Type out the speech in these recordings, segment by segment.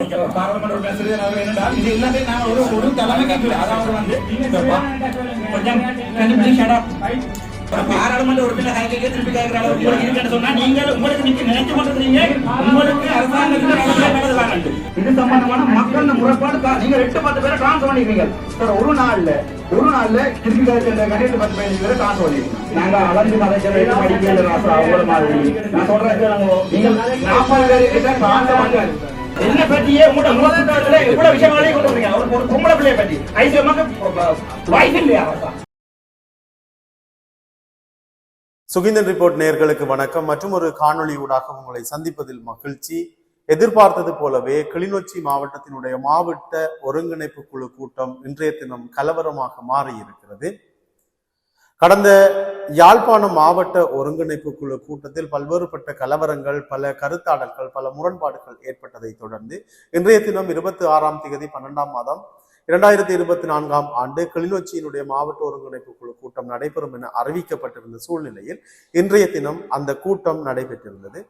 பாராளுமன்ற பேசுறது என்னென்றால் இது எல்லாமே நான் ஒரு ஒரு தலைமைக்கு அதாவது வந்து கொஞ்சம் ஒரு பாராளுமன்ற உறுப்பினர் திருப்பி கேட்கிற அளவுக்கு உங்களுக்கு இருக்குன்னு சொன்னா நீங்கள் உங்களுக்கு நீங்க நினைச்சு கொண்டிருக்கீங்க உங்களுக்கு இது சம்பந்தமான மக்கள் முறைப்பாடு நீங்க எட்டு பத்து பேரை டிரான்ஸ்ஃபர் பண்ணிக்கிறீங்க சார் ஒரு நாள்ல ஒரு நாள்ல திருப்பி கேட்கிற கண்டிப்பா பத்து பதினஞ்சு பேரை டிரான்ஸ்ஃபர் நாங்க அளந்து படிக்கல அவங்கள மாதிரி நான் சொல்றேன் நீங்கள் நாற்பது பேர் கிட்ட டிரான்ஸ்ஃபர் என்ன பற்றியே உங்கள்கிட்ட மூலத்துல இவ்வளவு விஷயங்களையும் கொண்டு வந்தீங்க. அவருக்கு ஒரு பொம்பளை பிள்ளைய பற்றி ஐசியமாக வாய்ப்பு இல்லையா அவர்தான் சுகிந்தன் ரிப்போர்ட் நேர்களுக்கு வணக்கம். மற்றும் ஒரு காணொளி ஊடாக உங்களை சந்திப்பதில் மகிழ்ச்சி. எதிர்பார்த்தது போலவே கிளிநொச்சி மாவட்டத்தினுடைய மாவட்ட ஒருங்கிணைப்பு குழு கூட்டம் இன்றைய தினம் கலவரமாக மாறியிருக்கிறது. கடந்த யாழ்ப்பாணம் மாவட்ட ஒருங்கிணைப்பு குழு கூட்டத்தில் பல்வேறுபட்ட கலவரங்கள் பல கருத்தாடல்கள் பல முரண்பாடுகள் ஏற்பட்டதை தொடர்ந்து இன்றைய தினம் இருபத்தி ஆறாம் தேதி பன்னெண்டாம் மாதம் இரண்டாயிரத்தி இருபத்தி நான்காம் ஆண்டு கிளிநொச்சியினுடைய மாவட்ட ஒருங்கிணைப்பு குழு கூட்டம் நடைபெறும் என அறிவிக்கப்பட்டிருந்த சூழ்நிலையில் இன்றைய தினம் அந்த கூட்டம் நடைபெற்றிருந்தது.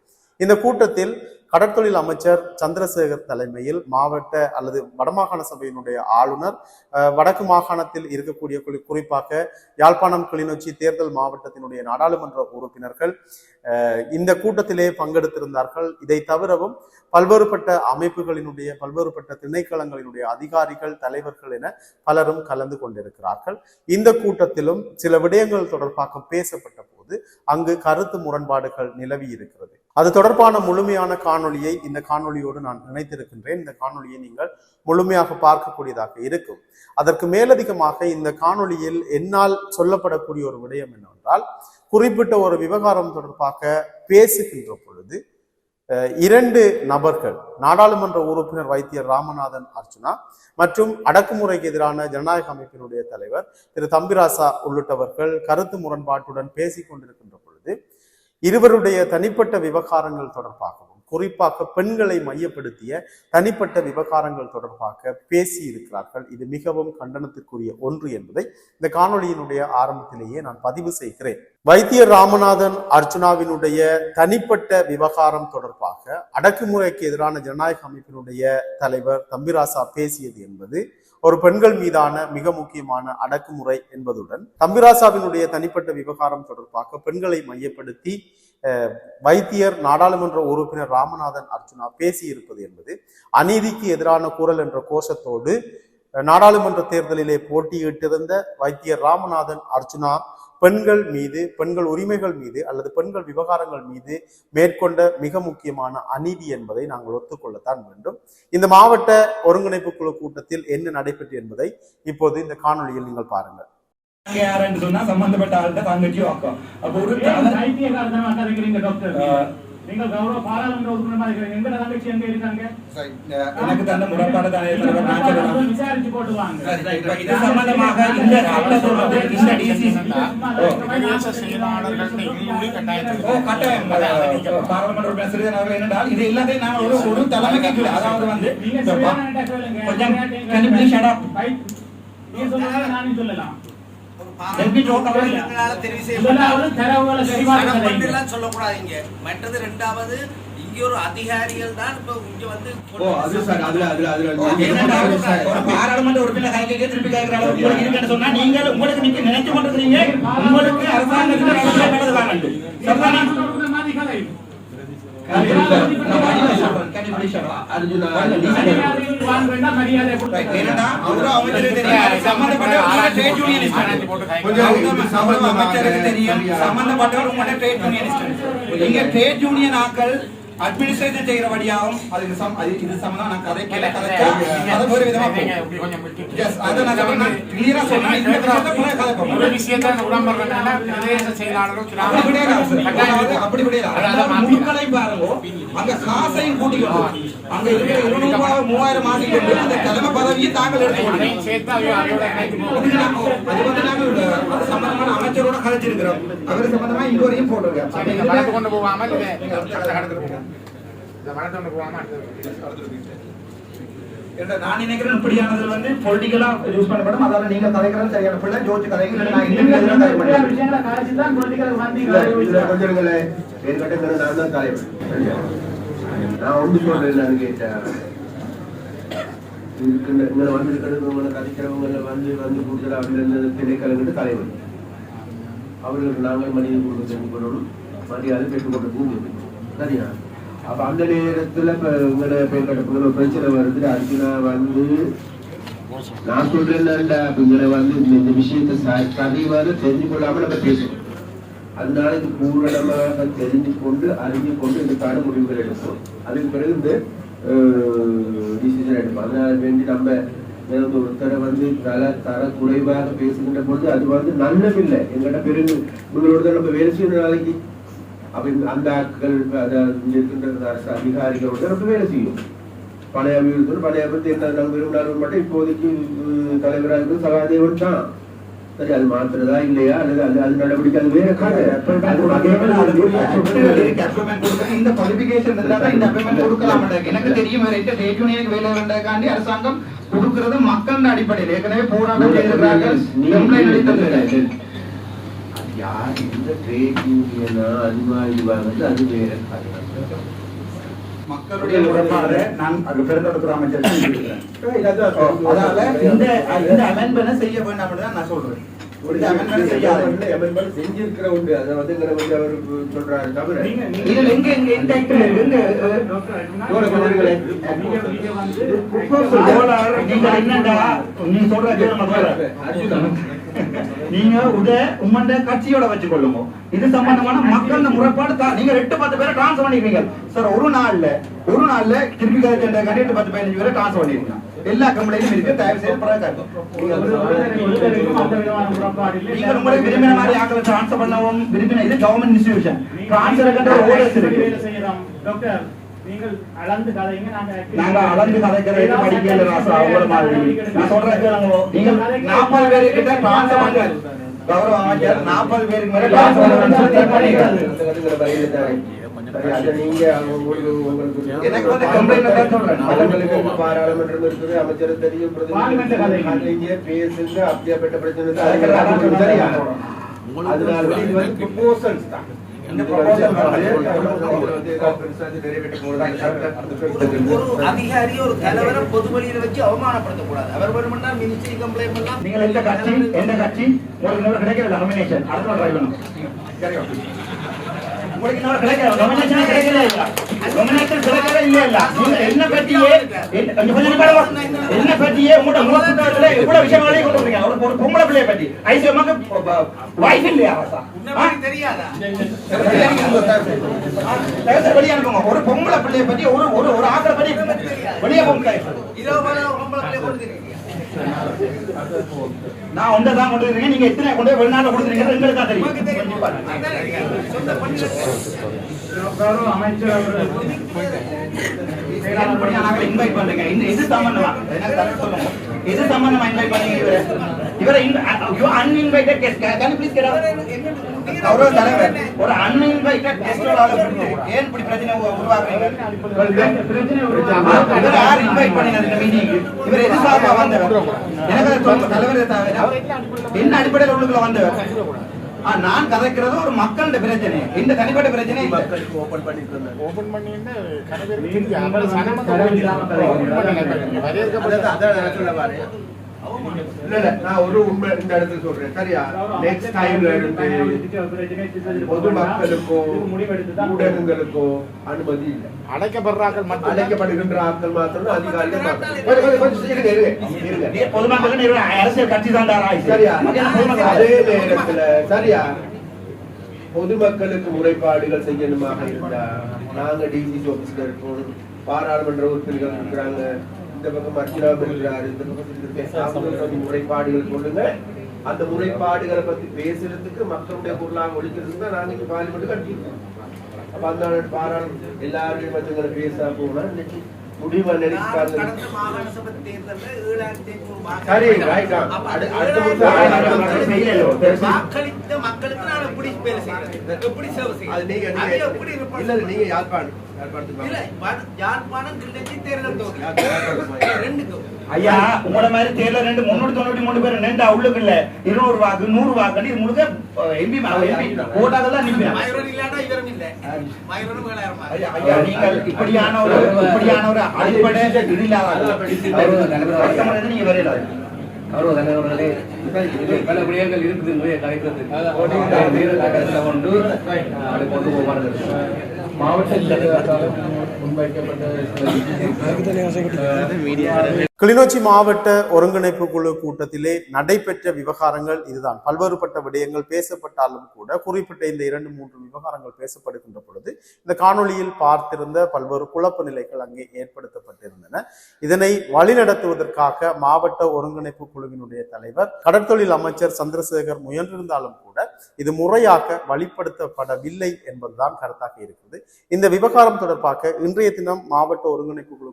இந்த கூட்டத்தில் கடற்தொழில் அமைச்சர் சந்திரசேகர் தலைமையில் மாவட்ட அல்லது வடமாகாண சபையினுடைய ஆளுநர் வடக்கு மாகாணத்தில் இருக்கக்கூடிய குறிப்பாக யாழ்ப்பாணம் கிளிநொச்சி தேர்தல் மாவட்டத்தினுடைய நாடாளுமன்ற உறுப்பினர்கள் இந்த கூட்டத்திலே பங்கெடுத்திருந்தார்கள். இதை தவிரவும் பல்வேறுபட்ட அமைப்புகளினுடைய பல்வேறுபட்ட திணைக்களங்களினுடைய அதிகாரிகள் தலைவர்கள் என பலரும் கலந்து கொண்டிருக்கிறார்கள். இந்த கூட்டத்திலும் சில விடயங்கள் தொடர்பாக பேசப்பட்ட போது அங்கு கருத்து முரண்பாடுகள் நிலவி இருக்கிறது அது தொடர்பான முழுமையான காணொளியை இந்த காணொளியோடு நான் நினைத்திருக்கின்றேன் இந்த காணொளியை நீங்கள் முழுமையாக பார்க்கக்கூடியதாக இருக்கும். அதற்கு மேலதிகமாக இந்த காணொளியில் என்னால் சொல்லப்படக்கூடிய ஒரு விடயம் என்னவென்றால் குறிப்பிட்ட ஒரு விவகாரம் தொடர்பாக பேசுகின்ற பொழுது இரண்டு நபர்கள் நாடாளுமன்ற உறுப்பினர் வைத்தியர் ராமநாதன் அர்ச்சுனா மற்றும் அடக்குமுறைக்கு எதிரான ஜனநாயக அமைப்பினுடைய தலைவர் திரு தம்பிராசா உள்ளிட்டவர்கள் கருத்து முரண்பாட்டுடன் பேசிக் கொண்டிருக்கின்ற பொழுது இருவருடைய தனிப்பட்ட விவகாரங்கள் தொடர்பாகவும் குறிப்பாக பெண்களை மையப்படுத்திய தனிப்பட்ட விவகாரங்கள் தொடர்பாக பேசி இருக்கிறார்கள் இது மிகவும் கண்டனத்திற்குரிய ஒன்று என்பதை இந்த காணொளியினுடைய ஆரம்பத்திலேயே நான் பதிவு செய்கிறேன். வைத்தியர் ராமநாதன் அர்ச்சுனாவினுடைய தனிப்பட்ட விவகாரம் தொடர்பாக அடக்குமுறைக்கு எதிரான ஜனநாயக அமைப்பினுடைய தலைவர் தம்பிராசா பேசியது என்பது ஒரு பெண்கள் மீதான மிக முக்கியமான அடக்குமுறை என்பதுடன் தம்பிராசாவினுடைய தனிப்பட்ட விவகாரம் தொடர்பாக பெண்களை மையப்படுத்தி வைத்தியர் நாடாளுமன்ற உறுப்பினர் ராமநாதன் அர்ச்சனா பேசியிருப்பது என்பது அநீதிக்கு எதிரான குரல் என்ற கோஷத்தோடு நாடாளுமன்ற தேர்தலிலே போட்டியிட்டிருந்த வைத்தியர் ராமநாதன் அர்ச்சனா பெண்கள் மீது பெண்கள் உரிமைகள் மீது அல்லது பெண்கள் விவகாரங்கள் மீது மேற்கொண்ட மிக முக்கியமான அநீதி என்பதை நாங்கள் ஒத்துக்கொள்ளத்தான் வேண்டும். இந்த மாவட்ட ஒருங்கிணைப்பு குழு கூட்டத்தில் என்ன நடைபெற்று என்பதை இப்போது இந்த காணொளியில் நீங்கள் பாருங்கள். யாருன்னு சொன்னா சம்பந்தப்பட்ட ஆள்கிட்ட தங்கச்சி வாக்கம் அப்ப ஒரு எனக்கு தந்த முரண்பாடு தானே இது சம்பந்தமாக இந்த இந்த டிசி பாராளுமன்ற என்னென்றால் இது எல்லாத்தையும் ஒரு ஒரு தலைமைக்கு அதாவது வந்து. கொஞ்சம் சொல்லலாம். சொல்லக்கூடாதீங்க மற்றது ரெண்டாவது இங்க ஒரு அதிகாரிகள் தான் இப்ப இங்க வந்து பாராளுமன்ற உறுப்பினர் திருப்பி கேட்கிற அளவுக்கு சொன்னா நீங்கள் உங்களுக்கு நீங்க நினைச்சு உங்களுக்கு அரசாங்கத்தில் சம்பந்தப்பட்டவர் trade unionist. நீங்க ஆக்கள் administration செய்யறபடியாகவும் அதுக்கு சம்- அது இது சம்பந்தமா நான் கதை கேட்க கதைச்சா, அதை விதமா நான். இந்த கூட. ஒரு விஷயத்தை உடம்புறதுனால பிரதேச செயலாளரும் அப்படி கிடையாது. அப்படி கிடையாது. அதாவது முழுக்களையும் பாருங்க. அங்க காசையும் கூட்டிக்கொண்டு அங்க இருக்கிற இருநூறு ரூபாய் மூவாயிரம் மாட்டிக்கொண்டு அந்த தலைமை பதவியை தாங்கள் நாங்க- அது வந்து நாங்க அது சம்பந்தமான அமைச்சரோட கதைச்சிருக்கிறோம். அவர் சம்பந்தமா இதுவரையும் போட்டிருக்கோம் கொண்டு போகாமல் நான் நினைக்கிறேன் இப்படியானது வந்து பொலிட்டிக்கலா யூஸ் பண்ணப்படும். அதாவது நீங்க கதைக்கிறது சரியான பிள்ளை. ஜோதிச்சு கதைங்க இல்ல நான். விஷயங்களை கதைச்சு தான் கொஞ்சம் கட்டத்தில் நான் தான் தலைவர் நான் ஒன்று சொல்றேன் அதுக்கு இருக்கின்ற இங்கே வந்து இருக்கிறவங்க கதைக்கிறவங்க வந்து வந்து கூடுதல் அவர்கள் இருந்த திணைக்களங்கிட்ட தலைவர் அவர்களுக்கு நாங்கள் மனித கொடுக்க தெரிந்து கொள்ளணும் மரியாதை பெற்றுக் கொண்டு சரியா? அப்ப அந்த நேரத்துல இப்ப உங்களை பெண்கடப்புகள் பிரச்சனை வருது அர்ஜுனா வந்து நான் சொல்றேன்டா இவங்களை வந்து இந்த இந்த விஷயத்தை ச- தெரிஞ்சு கொள்ளாம நம்ம பேசணும் அதனால இது பூரணமாக தெரிஞ்சு கொண்டு அறிஞ்சு கொண்டு இதுக்கான முடிவுகள் எடுப்போம் அதுக்கு பிறகு இந்த டிசிஷன் எடுப்போம் அதனால வேண்டி நம்ம ஒருத்தரை வந்து தர தர குறைவாக பேசுகின்ற பொழுது அது வந்து நல்லதில்லை எங்கிட்ட பெருங்கு உங்களோட நம்ம வேலை செய்யற நாளைக்கு அப்ப அந்த ஆட்கள் அத இங்க இருக்கின்ற அரசு அதிகாரிகளோட நம்ம வேலை செய்யும். பழைய பழைய அபிவிருத்தி என்ன நாங்கள் விரும்பினாலும் மட்டும் இப்போதைக்கு உம், தலைவராக இருக்கிறது சகாதேவன் தான் சரி அது மாத்துறதா இல்லையா? அல்லது அது அது நடவடிக்கை வேற கதை. இந்த இருந்தா கொடுக்கலாம். எனக்கு தெரியும் வேற எந்த trade union க்கு வேலை வேண்டக்காண்டி அரசாங்கம் கொடுக்கிறது மக்கள் அடிப்படையில். ஏற்கனவே போராட்டம் செய்திருக்கிறார்கள். யார் இந்த ட்ரேட் யூனியனா அதுவா இதுவா வந்து அது வேற மக்களுடைய உடன்பாடு நான் அது பெருந்தொடர்புற அமைச்சர் அதனால இந்த இந்த amendment செய்ய வேண்டாம் தான் நான் சொல்றேன். அதை நீங்க சொல்ற நீங்க உத உம்மண்ட கட்சியோட வச்சு கொள்ளுங்க இது சம்பந்தமான மக்கள் முறைப்பாடு தா- நீங்க எட்டு பத்து பேரை டிரான்ஸ்ஃபர் பண்ணிருக்கீங்க. சார் ஒரு நாள்ல ஒரு நாள்ல திருப்பி கதை கண்டி எட்டு பத்து பதினஞ்சு பேரை டிரான்ஸ்ஃபர் பண்ணிருக்கீங்க. எல்லா கம்பெனியும் இருக்கு தயவு செய்து நீங்க உங்களை விரும்பின மாதிரி ஆக்களை டிரான்ஸ்ஃபர் பண்ணவும் விரும்பின இது கவர்மெண்ட் இன்ஸ்டிடியூஷன் டிரான்ஸ்ஃபர் கண்ட ஓடர்ஸ் இருக்கு. டாக்டர், நாங்க அளந்து கதைக்கிறது படிக்கல ராசா அவங்கள மாதிரி நான் சொல்றேன் கேளுங்க. நீங்க நாற்பது பேரு கிட்ட டிரான்ஸ்ஃபர் பண்ணுங்க கௌரவ அமைச்சர் நாற்பது பேருக்கு மேல எனக்கு வந்து தான் சொல்றேன். பாராளுமன்றம் இருக்குது தெரியும் பேசுங்க அப்படியாப்பட்ட பிரச்சனை அதனால தான் ஒரு அதிகாரி ஒரு தலைவரை பொது வழியில வச்சு அவமானப்படுத்தக்கூடாது. அவர் வேணும்னா மினிஸ்ட்ரி கம்ப்ளைண்ட் பண்ணலாம். நீங்கள் எந்த கட்சி எந்த கட்சி உங்களுக்கு இன்னொரு கிடைக்கல நாமினேஷன் அடுத்த ட்ரை பண்ணும். உங்களுக்கு இன்னொரு கிடைக்கல நாமினேஷன் கிடைக்கல இல்ல. நாமினேஷன் கிடைக்கல இல்ல. இல்ல நீங்க என்ன பற்றியே என்ன- உங்களோட எவ்வளவு விஷயங்களையும் கொண்டு வந்தீங்க ஒரு ஒரு பொம்பளை பிள்ளைய பற்றி ஐசிஎம்மாக்கு வாய்ப்பு இல்லையா வெளியே அனுப்புங்க ஒரு பொம்பளை பிள்ளைய பற்றி ஒரு ஒரு ஒரு ஆக்களை பற்றி வெளியே பொம்பளை நான் ஒன்றை தான் கொண்டு இருக்கேன் நீங்க எத்தனை கொண்டு போய் வெளிநாட்டுல கொடுத்துருக்கீங்க? எங்களுக்கு தான் தெரியும். அமைச்சர் அவர்கள் invite பண்றீங்க. இது சம்பந்தமா? எனக்கு சொல்லுங்க. இது சம்பந்தமா invite பண்ணீங்க இவரை? out? கௌரவ தலைவர், ஒரு ஏன் இப்படி பிரச்சனை உருவாக்குறீங்க? இவரை யார் இந்த meeting க்கு? இவர் எது சார்பா வந்தவர்? எனக்கு தலைவரே. என்ன அடிப்படையில் உள்ளுக்குள்ள வந்தவர்? நான் கதைக்கிறது ஒரு மக்களோட பிரச்சனை. இந்த தனிப்பட்ட பிரச்சனை இல்லை. ஓபன் பண்ணிட்டு இருந்தாங்க ஓபன் பண்ணிட்டு இல்ல இல்ல நான் ஒரு உண்மை இந்த இடத்துல சொல்றேன். சரியா? நெக்ஸ்ட் டைம்ல இருந்து பொதுமக்களுக்கோ அனுமதி இல்லை. மட்டும் ஆட்கள் மாத்திரம் அதிகாரிகள் அரசியல் கட்சி தான் சரியா? அதே நேரத்துல சரியா? முறைப்பாடுகள் செய்யணுமாக இருந்தா நாங்க டிசிசி ஆபீஸ்ல இருக்கோம் பாராளுமன்ற உறுப்பினர்கள் இருக்கிறாங்க. இந்த பக்கம் அர்ச்சனாவும் இருக்கிறாரு இந்த பக்கம் முறைப்பாடுகள் சொல்லுங்க அந்த முறைப்பாடுகளை பத்தி பேசுறதுக்கு மக்களுடைய பொருளாக ஒழிக்கிறதுக்கு தான் நாங்க இங்க பார்லிமெண்ட் கட்டியிருக்கோம். அப்ப அந்த பாராளுமன்ற எல்லாருடைய மத்தங்களை பேச போனா இன்னைக்கு முடிவு மக்களுக்கு நான் எப்படி எப்படி சேவை நீங்க யாழ்ப்பாணம். ஐயா உங்கள மாதிரி தேர்தல் ரெண்டு முன்னூத்தி தொண்ணூத்தி மூணு பேர் ரெண்டு உள்ளுக்கு இல்ல இருநூறு வாக்கு நூறு வாக்கு இது முழுக்க எம்பி ஐயா, நீங்கள் இப்படியான ஒரு இப்படியான ஒரு அடிப்படை நீங்க வரையலாம் கௌரவ தலைவர்களே இதில் பல விடயங்கள் இருக்குது கலைக்கிறதுக்கு கொண்டு போவார்கள் கிளிநொச்சி மாவட்ட ஒருங்கிணைப்பு குழு கூட்டத்திலே நடைபெற்ற விவகாரங்கள் இதுதான். பல்வேறுபட்ட விடயங்கள் பேசப்பட்டாலும் கூட குறிப்பிட்ட இந்த இரண்டு மூன்று விவகாரங்கள் பேசப்படுகின்ற பொழுது இந்த காணொளியில் பார்த்திருந்த பல்வேறு குழப்ப நிலைகள் அங்கே ஏற்படுத்தப்பட்டிருந்தன இதனை வழிநடத்துவதற்காக மாவட்ட ஒருங்கிணைப்பு குழுவினுடைய தலைவர் கடற்தொழில் அமைச்சர் சந்திரசேகர் முயன்றிருந்தாலும் கூட இது முறையாக வழிப்படுத்தப்படவில்லை என்பதுதான் கருத்தாக இருக்குது இந்த விவகாரம் தொடர்பாக இன்றைய தினம் மாவட்ட ஒருங்கிணைப்பு குழு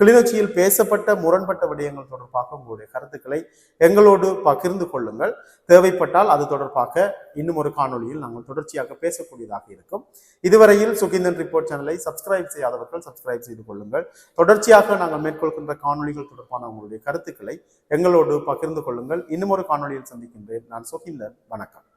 கிளிநொச்சியில் பேசப்பட்ட முரண்பட்ட விடயங்கள் தொடர்பாக உங்களுடைய கருத்துக்களை எங்களோடு பகிர்ந்து கொள்ளுங்கள். தேவைப்பட்டால் அது தொடர்பாக இன்னும் ஒரு காணொளியில் நாங்கள் தொடர்ச்சியாக பேசக்கூடியதாக இருக்கும். இதுவரையில் சுகிந்தன் ரிப்போர்ட் சேனலை சப்ஸ்கிரைப் செய்யாதவர்கள் சப்ஸ்கிரைப் செய்து கொள்ளுங்கள். தொடர்ச்சியாக நாங்கள் மேற்கொள்கின்ற காணொளிகள் தொடர்பான உங்களுடைய கருத்துக்களை எங்களோடு பகிர்ந்து கொள்ளுங்கள். இன்னும் ஒரு காணொளியில் சந்திக்கின்றேன். நான் சுகிந்தன். வணக்கம்.